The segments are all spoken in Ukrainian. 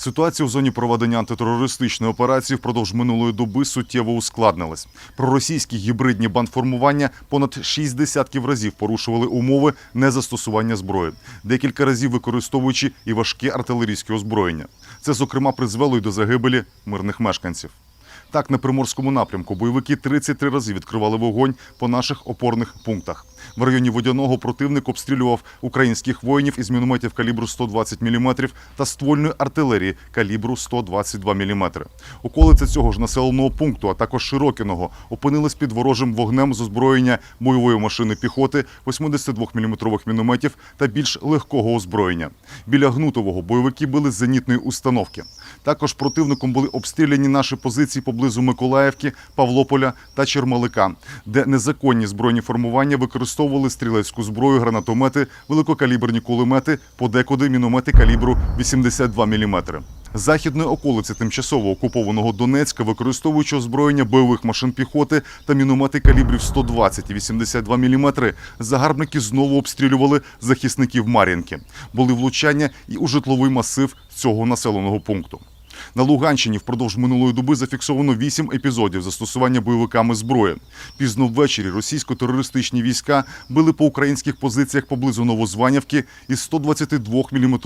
Ситуація в зоні проведення антитерористичної операції впродовж минулої доби суттєво ускладнилась. Проросійські гібридні бандформування понад шість десятків разів порушували умови незастосування зброї, декілька разів використовуючи і важке артилерійське озброєння. Це, зокрема, призвело й до загибелі мирних мешканців. Так, на приморському напрямку бойовики 33 рази відкривали вогонь по наших опорних пунктах. В районі водяного противник обстрілював українських воїнів із мінометів калібру 120 мм та ствольної артилерії калібру 122 мм. Околиця цього ж населеного пункту, а також Широкіного, опинились під ворожим вогнем з озброєння бойової машини піхоти 82 мм мінометів та більш легкого озброєння. Біля Гнутового бойовики били з зенітної установки. Також противником були обстріляні наші позиції поблизу Миколаївки, Павлополя та Чермалика, де незаконні збройні формування використовували стрілецьку зброю, гранатомети, великокаліберні кулемети, подекуди міномети калібру 82 мм. Західної околиці тимчасово окупованого Донецька, використовуючи озброєння бойових машин піхоти та міномети калібрів 120 і 82 мм, загарбники знову обстрілювали захисників Мар'їнки. Були влучання і у житловий масив цього населеного пункту. На Луганщині впродовж минулої доби зафіксовано вісім епізодів застосування бойовиками зброї. Пізно ввечері російсько-терористичні війська били по українських позиціях поблизу Новозванівки із 122 мм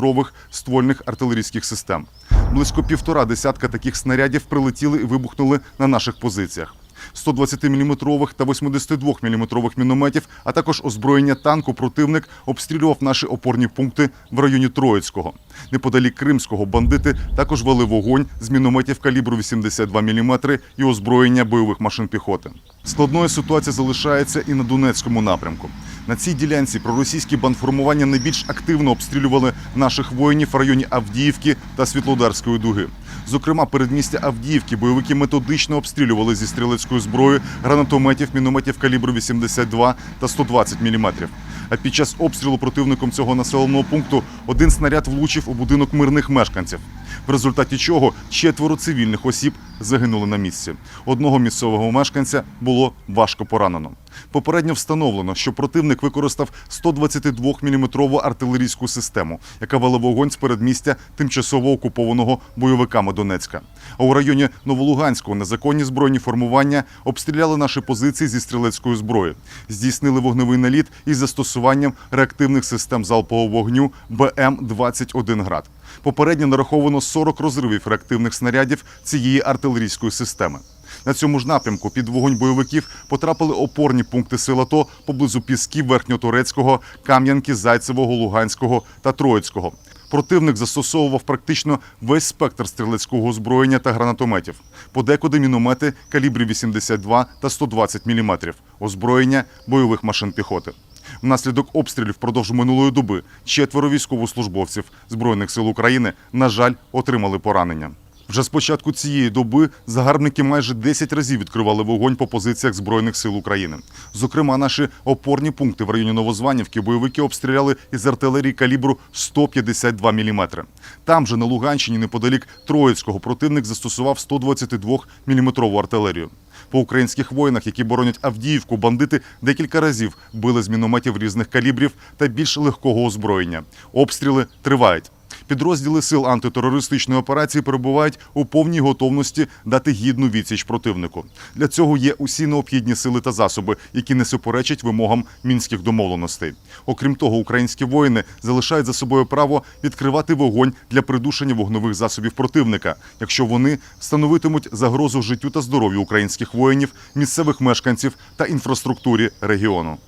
ствольних артилерійських систем. Близько півтора десятка таких снарядів прилетіли і вибухнули на наших позиціях. 120-мм та 82-мм мінометів, а також озброєння танку противник обстрілював наші опорні пункти в районі Троїцького. Неподалік Кримського бандити також вели вогонь з мінометів калібру 82 мм і озброєння бойових машин піхоти. Складною ситуація залишається і на Донецькому напрямку. На цій ділянці проросійські бандформування найбільш активно обстрілювали наших воїнів в районі Авдіївки та Світлодарської дуги. Зокрема, передмістя Авдіївки бойовики методично обстрілювали зі стрілецької зброї гранатометів, мінометів калібру 82 та 120 мм. А під час обстрілу противником цього населеного пункту один снаряд влучив у будинок мирних мешканців. В результаті чого четверо цивільних осіб загинули на місці. Одного місцевого мешканця було важко поранено. Попередньо встановлено, що противник використав 122-мм артилерійську систему, яка вела вогонь з передмістя тимчасово окупованого бойовиками Донецька. А у районі Новолуганського незаконні збройні формування обстріляли наші позиції зі стрілецької зброї, здійснили вогневий наліт із застосуванням реактивних систем залпового вогню БМ-21 град. Попередньо нараховано 40 розривів реактивних снарядів цієї артилерійської системи. На цьому ж напрямку під вогонь бойовиків потрапили опорні пункти сил АТО поблизу Пісків, Верхньоторецького, Кам'янки, Зайцевого, Луганського та Троїцького. Противник застосовував практично весь спектр стрілецького озброєння та гранатометів. Подекуди міномети калібрів 82 та 120 мм, озброєння бойових машин піхоти. Внаслідок обстрілів впродовж минулої доби четверо військовослужбовців Збройних сил України, на жаль, отримали поранення. Вже з початку цієї доби загарбники майже 10 разів відкривали вогонь по позиціях Збройних сил України. Зокрема, наші опорні пункти в районі Новозванівки бойовики обстріляли із артилерії калібру 152 мм. Там же на Луганщині, неподалік Троїцького, противник застосував 122 мм артилерію. По українських воїнах, які боронять Авдіївку, бандити декілька разів били з мінометів різних калібрів та більш легкого озброєння. Обстріли тривають. Підрозділи сил антитерористичної операції перебувають у повній готовності дати гідну відсіч противнику. Для цього є усі необхідні сили та засоби, які не суперечать вимогам мінських домовленостей. Окрім того, українські воїни залишають за собою право відкривати вогонь для придушення вогневих засобів противника, якщо вони становитимуть загрозу життю та здоров'ю українських воїнів, місцевих мешканців та інфраструктурі регіону.